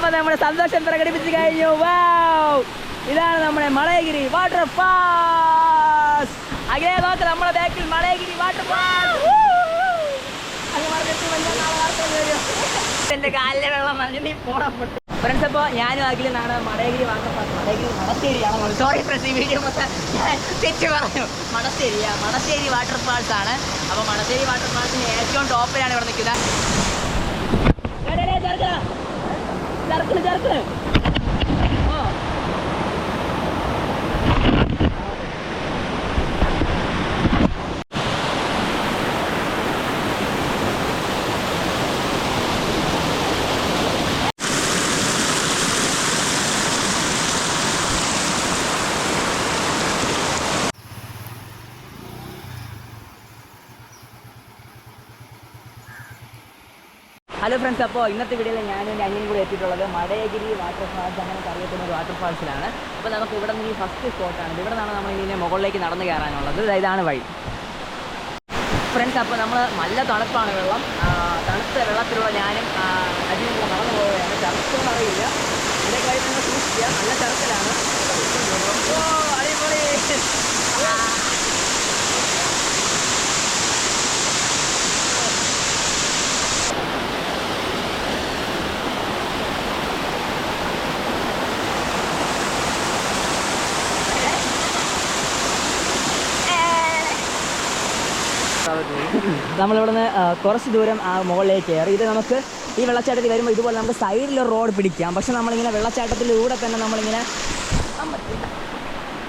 അപ്പൊ നമ്മുടെ സന്തോഷം പ്രകടിപ്പിച്ചു കഴിഞ്ഞു. വാവ് ഇതാണ് നമ്മുടെ മളയഗിരി വാട്ടർഫാൾസ് അകലെ നോക്ക് നമ്മുടെ ബാക്കിൽ മലയഗിരി മളയഗിരി വാട്ടർഫാൾസ് എന്റെ കാലിലെ വെള്ളം നനഞ്ഞു നീ പോടപ്പെട്ടു ഫ്രണ്ട്സ് അപ്പോൾ ഞാനും അഖിലും നാണ് മടയഗിരി വാട്ടർഫാൾസ് മടയഗിരി മണശ്ശേരിയാണ് വീഡിയോ തെറ്റ് പറഞ്ഞു. മണശ്ശേരിയാ. മണശ്ശേരി വാട്ടർഫാൾസ് ആണ്. അപ്പോൾ മണശ്ശേരി വാട്ടർഫാൾസിന് ഏറ്റവും ടോപ്പിലാണ് ഇവിടെ നിൽക്കുന്നത്. ஜர்க்குனு ஜர்க்குனு ഹലോ ഫ്രണ്ട്സ് അപ്പോൾ ഇന്നത്തെ വീഡിയോയിൽ ഞാൻ എന്റെ അനിയനും കൂടി എത്തിയിട്ടുള്ളത് മടയഗിരി വാട്ടർഫാൾസ് അങ്ങനെ അറിയപ്പെടുന്ന ഒരു വാട്ടർഫാൾസിലാണ് അപ്പോൾ നമുക്ക് ഇവിടെ നിന്ന് ഈ ഫസ്റ്റ് സ്പോട്ടാണ് ഇവിടെ നിന്നാണ് നമ്മൾ ഇതിന്റെ മുകളിലേക്ക് നടന്നു കയറാനുള്ളത്. ഇതാണ് വഴി. ഫ്രണ്ട്സ് അപ്പോൾ നമ്മൾ നല്ല തണുപ്പാണ് വെള്ളം. തണുത്ത വെള്ളത്തിലൂടെ ഞാനും അജിനും കൂടെ നടന്നു പോവുകയാണ്. ചർച്ചൊന്നും അറിയില്ല. ഇതിന്റെ കാര്യം നിങ്ങൾ സൂക്ഷിക്കുക നല്ല തണുപ്പിലാണ് അടിപൊളി. നമ്മളിവിടുന്ന് കുറച്ച് ദൂരം ആ മുകളിലേക്ക് കയറി. ഇത് നമുക്ക് ഈ വെള്ളച്ചാട്ടത്തിൽ വരുമ്പോൾ ഇതുപോലെ നമുക്ക് സൈഡിലൊരു റോഡ് പിടിക്കാം. പക്ഷെ നമ്മളിങ്ങനെ വെള്ളച്ചാട്ടത്തിലൂടെ തന്നെ നമ്മളിങ്ങനെ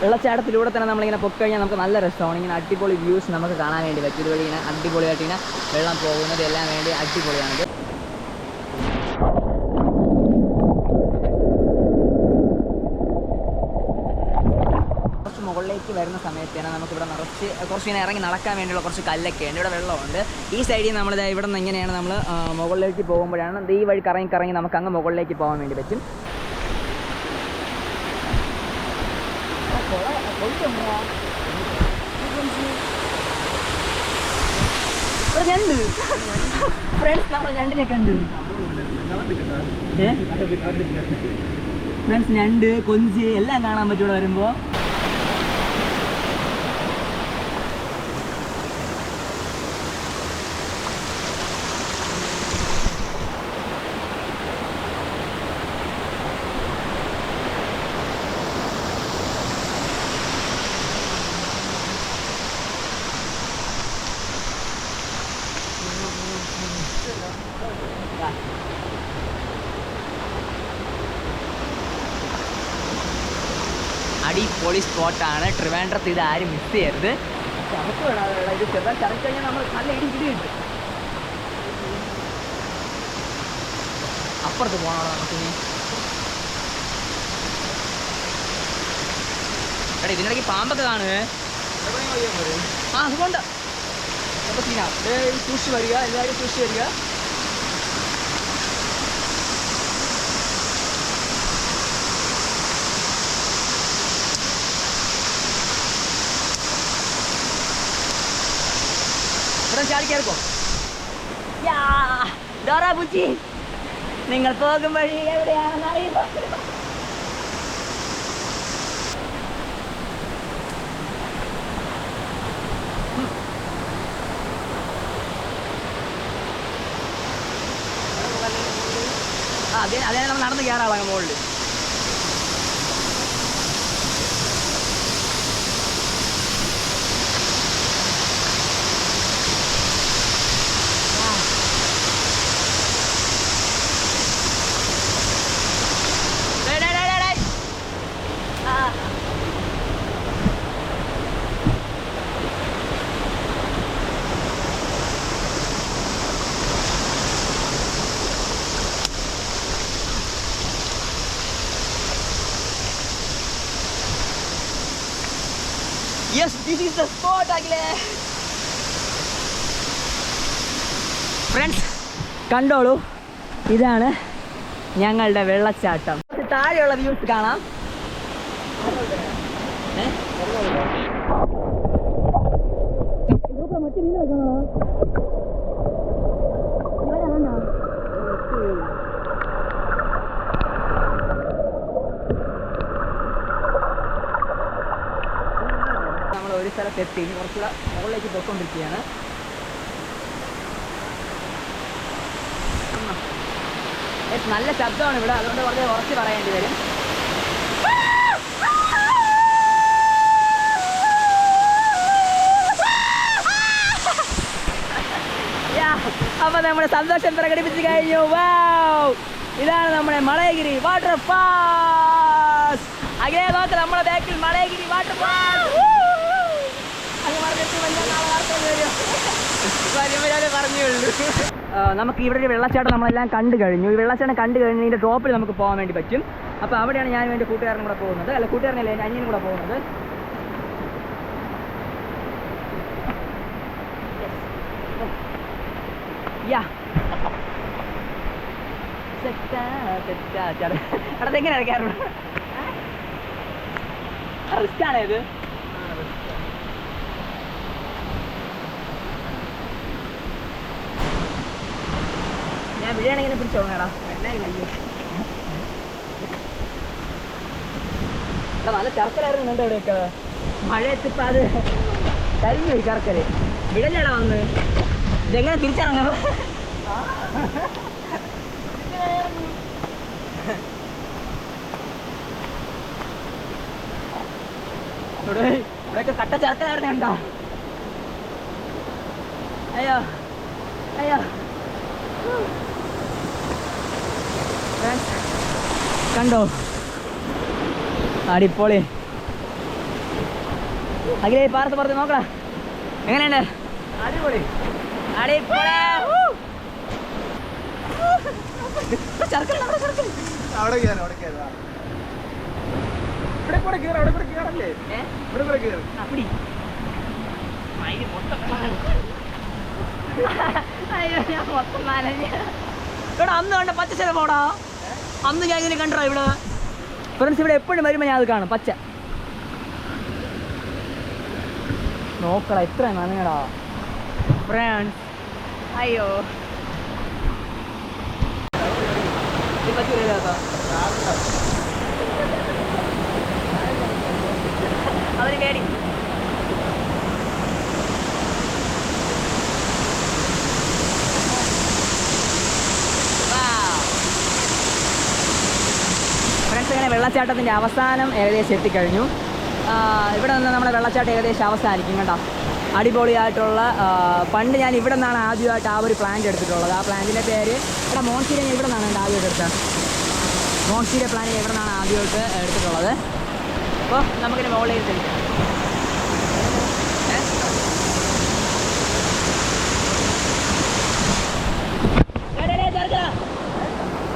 വെള്ളച്ചാട്ടത്തിലൂടെ തന്നെ നമ്മളിങ്ങനെ പൊക്കഴിഞ്ഞാൽ നമുക്ക് നല്ല രസമാണ്. ഇങ്ങനെ അടിപൊളി വ്യൂസ് നമുക്ക് കാണാൻ വേണ്ടി പറ്റും. ഇതുവഴി ഇങ്ങനെ അടിപൊളിയായിട്ട് ഇങ്ങനെ വെള്ളം പോകുന്നത് എല്ലാം വേണ്ടി അടിപൊളിയാണിത് കുറച്ച് മുകളിലേക്ക് വരുന്ന സമയത്ത് തന്നെ നമുക്കിവിടെ നിറച്ച് കുറച്ച് ഇങ്ങനെ ഇറങ്ങി നടക്കാൻ വേണ്ടിയുള്ള കുറച്ച് കല്ലൊക്കെ ഉണ്ട്. ഇവിടെ വെള്ളമുണ്ട്. ഈ സൈഡിൽ നമ്മൾ ഇവിടെ നിന്ന് ഇങ്ങനെയാണ് നമ്മൾ മുകളിലേക്ക് പോകുമ്പോഴാണ് ഈ വഴി കറങ്ങി കറങ്ങി നമുക്ക് അങ്ങ് മുകളിലേക്ക് പോകാൻ വേണ്ടി പറ്റും. ഫ്രണ്ട്സ് നമ്മൾ ഞണ്ട് കൊഞ്ച് എല്ലാം കാണാൻ പറ്റും വരുമ്പോ. അടിപൊളി സ്പോട്ടാണ് ട്രിവാൻഡ്രത്ത് ഇത് ആരും മിസ് ചെയ്യരുത് ചതക്ക് വേണം വെള്ളം ഇത് ചെറുതായി ചതച്ച് കഴിഞ്ഞാൽ നമ്മൾ നല്ല ഇടി ഇടി കിട്ടും അപ്പുറത്ത് പോകണോ നമുക്കിനി എടാ ഇതിനിടയ്ക്ക് പാമ്പൊക്കെ കാണുവേ ആ അതുകൊണ്ട് അപ്പോൾ സീനാ സൂക്ഷിച്ച് വരിക എല്ലാവരും സൂക്ഷിച്ച് വരിക ഇവിടെ ചാടി യാ, ഡോറ ബുച്ചി നിങ്ങൾ പോകും വഴി എവിടെയാണെന്ന് അറിയുമോ? അതെ അതേ നമ്മൾ നടന്ന് കയറാളാം മുകളിൽ Yes, this is the spot, അഖിലേ. ഫ്രണ്ട്സ് കണ്ടോളൂ ഇതാണ് ഞങ്ങളുടെ വെള്ളച്ചാട്ടം താഴെയുള്ള വ്യൂസ് കാണാം? മറ്റു മീനുകളൊക്കെ ആണോ? ഇവിടെ ആണോ? ഭാഗത്ത് എത്തി ഇനി കുറച്ചുകൂടെ മുകളിലേക്ക് പോയിക്കൊണ്ടിരിക്കുകയാണ്. നല്ല ശബ്ദമാണ് ഇവിടെ. അതുകൊണ്ട് വളരെ ഉറച്ച് പറയേണ്ടി വരും. അപ്പൊ നമ്മുടെ സന്തോഷം പ്രകടിപ്പിച്ചു കഴിഞ്ഞു? വാവ്! ഇതാണ് നമ്മുടെ മളയഗിരി വാട്ടർഫാൾസ് അകലെ നോക്ക് നമ്മുടെ ബാക്കിൽ മളയഗിരി വാട്ടർഫാൾസ് അങ്ങ് നമുക്ക് ഇവിടെ ഒരു വെള്ളച്ചാട്ടം നമ്മളെല്ലാം കണ്ടു കഴിഞ്ഞു. ഈ വെള്ളച്ചാട്ടം കണ്ടു കഴിഞ്ഞ് ഇതിന്റെ ടോപ്പിൽ നമുക്ക് പോകാൻ വേണ്ടി പറ്റും. അപ്പോൾ അവിടെയാണ് ഞാൻ എന്റെ കൂട്ടുകാരനും കൂടെ പോകുന്നത്. അല്ല കൂട്ടുകാരനല്ലേ എന്റെ അനിയനും കൂടെ പോകുന്നത്. യാ. സെറ്റാ സെറ്റാ. ചേട്ടാ എങ്ങനെ ഇറക്കാറുണ്ട് റിസ്ക് ആണേ ഇത്? ഞാൻ വീഴാണെങ്കിൽ പിടിച്ചോളാടാ നല്ല ചർക്കലായിരുന്നു അവിടെയൊക്കെ. മഴ എത്തിപ്പോ അത് കരിഞ്ഞു പോയി ചർക്കൽ. വിടഞ്ഞടാ വന്ന്. ഇതെങ്ങനെ തിരിച്ചിറങ്ങണം ഇവിടെ ഇവിടെയൊക്കെ കട്ട ചർക്കലായിരുന്നു കണ്ടോ? അയ്യോ അയ്യോ. കണ്ടോ? അടിപൊളി. അഖിലേ പാർത്ത് പുറത്ത് നോക്കടാ. എങ്ങനെയുണ്ട്? അടിപൊളി. അടിപൊളി. അവിടെ കയറാം അവിടെ കയറാം. ഇവിടെ കൂടെ കയറാം അവിടെ കൂടെ കയറല്ലേ? ഇവിടെ കൂടെ കയറും. അപ്പടി മൊത്തം അയ്യോ ഞാൻ മൊത്തം നനഞ്ഞ ഇവിടെ അന്ന് കണ്ട പച്ച ശരം പോടാ അന്ന് ഞാൻ ഇതിനെ കണ്ടോ ഇവിടെ. ഫ്രണ്ട്സ് ഇവിടെ എപ്പോഴും വരുമ്പോൾ ഞാൻ അത് കാണും. പച്ച. നോക്കടാ എത്ര നനങ്ങടാ ഫ്രണ്ട്സ് അയ്യോ. അവർ പേടി ഫ്രണ്ട്സ് ഇങ്ങനെ വെള്ളച്ചാട്ടത്തിന്റെ അവസാനം ഏകദേശം എത്തിക്കഴിഞ്ഞു. ഇവിടെ നിന്ന് നമ്മുടെ വെള്ളച്ചാട്ടം ഏകദേശം അവസാനിക്കും കേട്ടോ. അടിപൊളിയായിട്ടുള്ള പണ്ട് ഞാൻ ഇവിടെ നിന്നാണ് ആദ്യമായിട്ട് ആ ഒരു പ്ലാന്റ് എടുത്തിട്ടുള്ളത്. ആ പ്ലാന്റിന്റെ പേര് ഇവിടെ മോൺസീരെ ഞാൻ ഇവിടെ നിന്നാണ് എന്റെ ആദ്യമായിട്ട് എടുത്തത്. മോൺസീരെ പ്ലാന്റ് ഇവിടെ നിന്നാണ് ആദ്യമായിട്ട് എടുത്തിട്ടുള്ളത്. അപ്പോൾ നമുക്കിനി മോളിൽ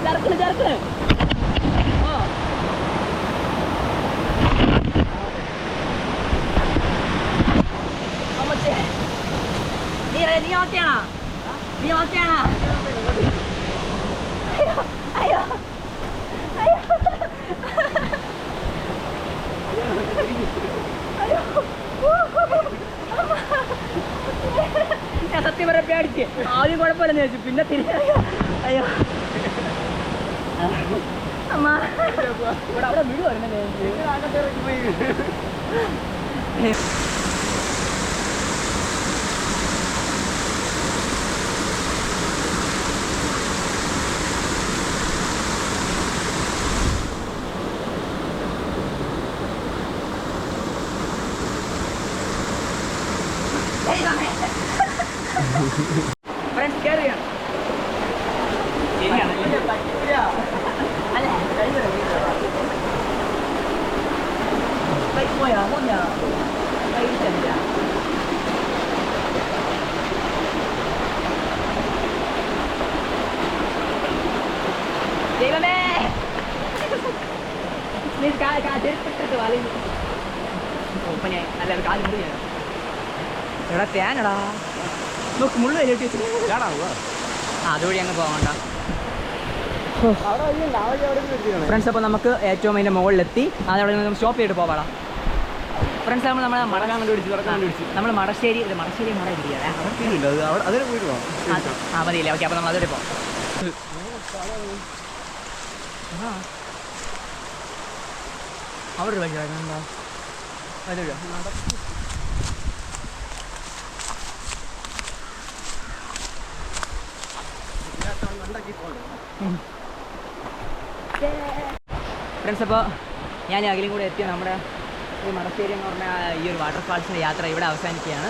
ചെറുക്കിന് ചെറുക്കിന് നീ നീ ഓക്കെയാണോ നീ ഓക്കെയാണോ അയ്യോ അയ്യോ അയ്യോ. ഞാൻ സത്യം പറയാൻ പേടിച്ച്. ആദ്യം കുഴപ്പമില്ലെന്ന് ചോദിച്ചു പിന്നെ തിരി അയ്യോ അമ്മ. ഇവിടെ അവിടെ Friends carry on. Ini sekali kaget, terus kecuali ini. Oh, penyanyi, ada kali dulu ya. Berat ya, നോക്ക് മുള്ളു കയറ്റി ആ അതുവഴി അങ്ങ് പോകണ്ട ഫ്രണ്ട്സ് അപ്പോൾ നമുക്ക് ഏറ്റവും അതിന്റെ മുകളിലെത്തി. അതവിടെ നിന്ന് സ്റ്റോപ്പ് ചെയ്തിട്ട് പോവാടാ. ഫ്രണ്ട്സ് നമ്മൾ നമ്മളെ മട കണ്ടുപിടിച്ച് നമ്മൾ മടശ്ശേരി മടശ്ശേരി മട ഇരിക്കുകയാണ് ആ മതിയില്ല? ഓക്കെ അപ്പോൾ നമ്മൾ അതോടെ പോകാം അവിടെ ഒരു വഴി കിടക്കണ്ട അതൊരു ഫ്രണ്ട്സ് അപ്പോൾ ഞാൻ അഖിലും കൂടെ എത്തിയ നമ്മുടെ ഈ മടശ്ശേരി എന്ന് പറഞ്ഞ ഈ ഒരു വാട്ടർഫാൾസിന്റെ യാത്ര ഇവിടെ അവസാനിക്കുകയാണ്.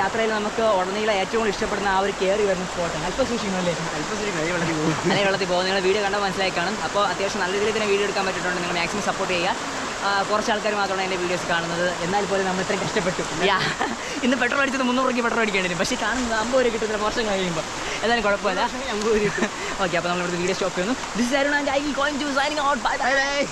യാത്രയിൽ നമുക്ക് ഉടനീളം ഏറ്റവും കൂടുതൽ ഇഷ്ടപ്പെടുന്ന ആ ഒരു കയറി വരുന്ന സ്പോട്ടാണ് അല്പം സൂക്ഷിക്കണമല്ലേ അല്പം ശരി കൈ വെള്ളത്തിൽ പോകും. അല്ലെങ്കിൽ വെള്ളത്തിൽ പോകും. നിങ്ങൾ വീഡിയോ കണ്ടാൽ മനസ്സിലായി കാണും. അപ്പോൾ അത്യാവശ്യം നല്ല രീതിയിൽ തന്നെ വീഡിയോ എടുക്കാൻ പറ്റിയിട്ടുണ്ട്. നിങ്ങൾ മാക്സിമം സപ്പോർട്ട് ചെയ്യുക. കുറച്ച് ആൾക്കാർ മാത്രമാണ് എന്റെ വീഡിയോസ് കാണുന്നത്. എന്നാൽ പോലും നമ്മൾ ഇത്രയും കഷ്ടപ്പെട്ടു. യാ. ഇന്ന് പെട്രോൾ അടിച്ചത് മുന്നൂറ് രൂപയ്ക്ക് പെട്രോൾ അടിക്കേണ്ടി വരും പക്ഷേ കാണുന്നത് അമ്പത് രൂപ കിട്ടുന്ന വർഷം കഴിയുമ്പോൾ എന്തായാലും കുഴപ്പമില്ല. അമ്പത് രൂപ ഓക്കെ അപ്പോൾ നമ്മൾ ഇവിടുത്തെ വീഡിയോ സ്റ്റോപ്പ് ചെയ്യുന്നു. ദിസ് ആയിരുന്നു and I will going to signing out bye bye